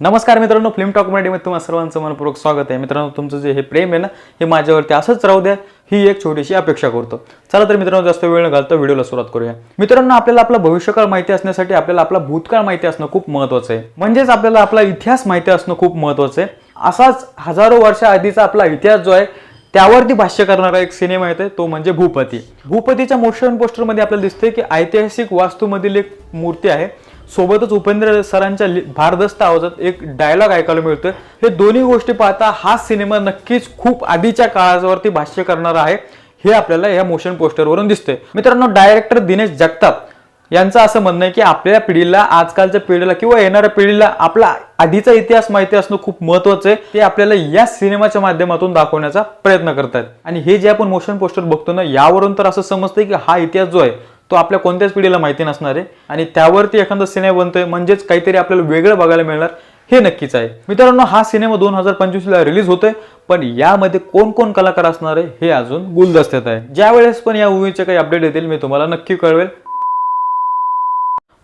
नमस्कार मित्रांनो film talk मराठीमध्ये तुम्हाला सर्वांचं मनपूर्वक स्वागत आहे. मित्रांनो तुमचं जे हे प्रेम आहे ना हे माझ्यावरती असंच राहू द्या ही एक छोटीशी अपेक्षा करतो. चला तर मित्रांनो जास्त वेळ न घालता व्हिडिओला सुरुवात करूया. मित्रांनो आपल्याला आपला भविष्यकाळ माहिती असण्यासाठी आपल्याला आपला भूतकाळ माहिती असणं खूप महत्त्वाचं आहे. म्हणजेच आपल्याला आपला इतिहास माहिती असणं खूप महत्त्वाचं आहे. असाच हजारो वर्षा आधीचा आपला इतिहास जो आहे त्यावरती भाष्य करणारा एक सिनेमा येते तो म्हणजे भूपती. भूपतीच्या मोशन पोस्टरमध्ये आपल्याला दिसते की ऐतिहासिक वास्तूमधील एक मूर्ती आहे. सोबतच उपेंद्र सरांच्या भारदस्त आवाजात एक डायलॉग ऐकायला मिळतोय. हे दोन्ही गोष्टी पाहता हा सिनेमा नक्कीच खूप आधीच्या काळावरती भाष्य करणारा आहे. हे आपल्याला या मोशन पोस्टरवरून दिसतंय. मित्रांनो डायरेक्टर दिनेश जगताप यांचं असं म्हणणं आहे की आपल्या पिढीला आजकालच्या पिढीला किंवा येणाऱ्या पिढीला आपला आधीचा इतिहास माहिती असणं खूप महत्वाचं आहे. ते आपल्याला या सिनेमाच्या माध्यमातून दाखवण्याचा प्रयत्न करतात आणि हे जे आपण मोशन पोस्टर बघतो ना यावरून तर असं समजतंय की हा इतिहास जो आहे तो आपल्या कोणत्याच पिढीला माहिती नसणार आहे. आणि त्यावरती एखादा सिनेमा बनतोय म्हणजेच काहीतरी आपल्याला वेगळं बघायला मिळणार हे नक्कीच आहे. मित्रांनो हा सिनेमा दोन हजार पंचवीसला रिलीज होतोय पण यामध्ये कोण कोण कलाकार असणार आहे हे अजून गुलदस्त्यात आहे. ज्या वेळेस पण या मूवीचे काही अपडेट येतील मी तुम्हाला नक्की कळवेल.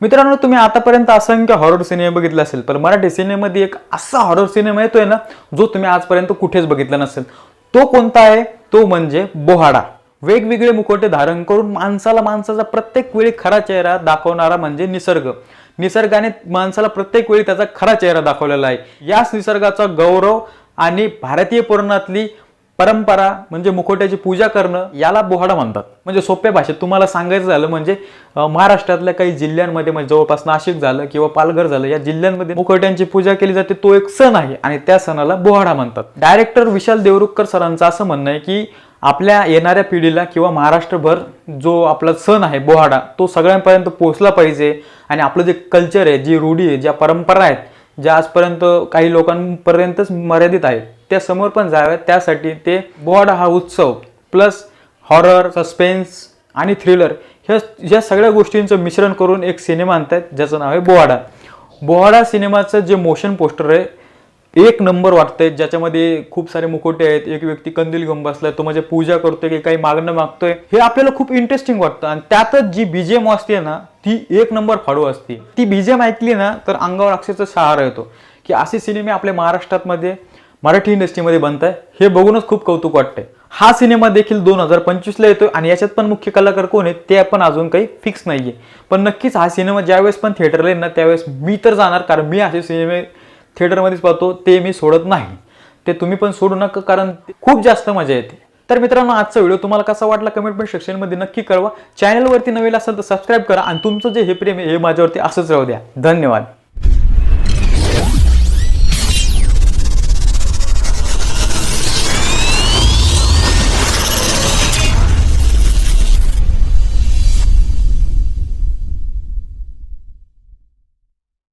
मित्रांनो तुम्ही आतापर्यंत असंख्य हॉरर सिनेमे बघितले असेल पण मराठी सिनेमामध्ये एक असा हॉरर सिनेमा येतोय ना जो तुम्ही आजपर्यंत कुठेच बघितला नसेल. तो कोणता आहे? तो म्हणजे बोहाडा. वेगवेगळे मुखवटे धारण करून माणसाला माणसाचा प्रत्येक वेळी खरा चेहरा दाखवणारा म्हणजे निसर्ग. निसर्गाने माणसाला प्रत्येक वेळी त्याचा खरा चेहरा दाखवलेला आहे. याच निसर्गाचा गौरव आणि भारतीय पुराणातली परंपरा म्हणजे मुखोट्याची पूजा करणं याला बोहाडा म्हणतात. म्हणजे सोप्या भाषेत तुम्हाला सांगायचं झालं म्हणजे महाराष्ट्रातल्या काही जिल्ह्यांमध्ये म्हणजे जवळपास नाशिक झालं किंवा पालघर झालं या जिल्ह्यांमध्ये मुखोट्यांची पूजा केली जाते तो एक सण आहे आणि त्या सणाला बोहाडा म्हणतात. डायरेक्टर विशाल देवरुखकर सरांचं असं म्हणणं आहे की आपल्या येणाऱ्या पिढीला किंवा महाराष्ट्रभर जो आपला सण आहे बोहाडा तो सगळ्यांपर्यंत पोचला पाहिजे. आणि आपलं जे कल्चर आहे जी रूढी आहे ज्या परंपरा आहेत ज्या आजपर्यंत काही लोकांपर्यंतच मर्यादित आहेत त्या समोर पण जाव्यात. त्यासाठी ते बोहाडा हा उत्सव प्लस हॉरर सस्पेन्स आणि थ्रिलर ह्या ह्या सगळ्या गोष्टींचं मिश्रण करून एक सिनेमा आणतायत ज्याचं नाव आहे बोहाडा. बोहाडा सिनेमाचं जे मोशन पोस्टर आहे एक नंबर वाटतंय ज्याच्यामध्ये खूप सारे मुखोटे आहेत एक व्यक्ती कंदील घेऊन बसलाय तो म्हणजे पूजा करतोय की काही मागणं मागतोय हे आपल्याला खूप इंटरेस्टिंग वाटतं. आणि त्यातच जी बीजेम असते ना ती एक नंबर फाडू असते. ती बीजेम ऐकली ना तर अंगावर अक्षरचा सहारा येतो. की असे सिनेमे आपल्या महाराष्ट्रामध्ये मराठी इंडस्ट्रीमध्ये बनत आहे हे बघूनच खूप कौतुक वाटतंय. हा सिनेमा देखील दोन हजार पंचवीसला येतोय आणि याच्यात पण मुख्य कलाकार कोण आहेत ते पण अजून काही फिक्स नाहीये. पण नक्कीच हा सिनेमा ज्यावेळेस पण थिएटरला येईल ना त्यावेळेस मी तर जाणार कारण मी असे सिनेमे थिएटरमध्येच पाहतो ते मी सोडत नाही. ते तुम्ही पण सोडू नका कारण खूप जास्त मजा येते. तर मित्रांनो आजचा व्हिडिओ तुम्हाला कसा वाटला कमेंटमेंट सेक्शनमध्ये नक्की कळवा. चॅनलवरती नवीन असेल तर सबस्क्राईब करा आणि तुमचं जे हे प्रेम आहे हे माझ्यावरती असंच राहू द्या. धन्यवाद.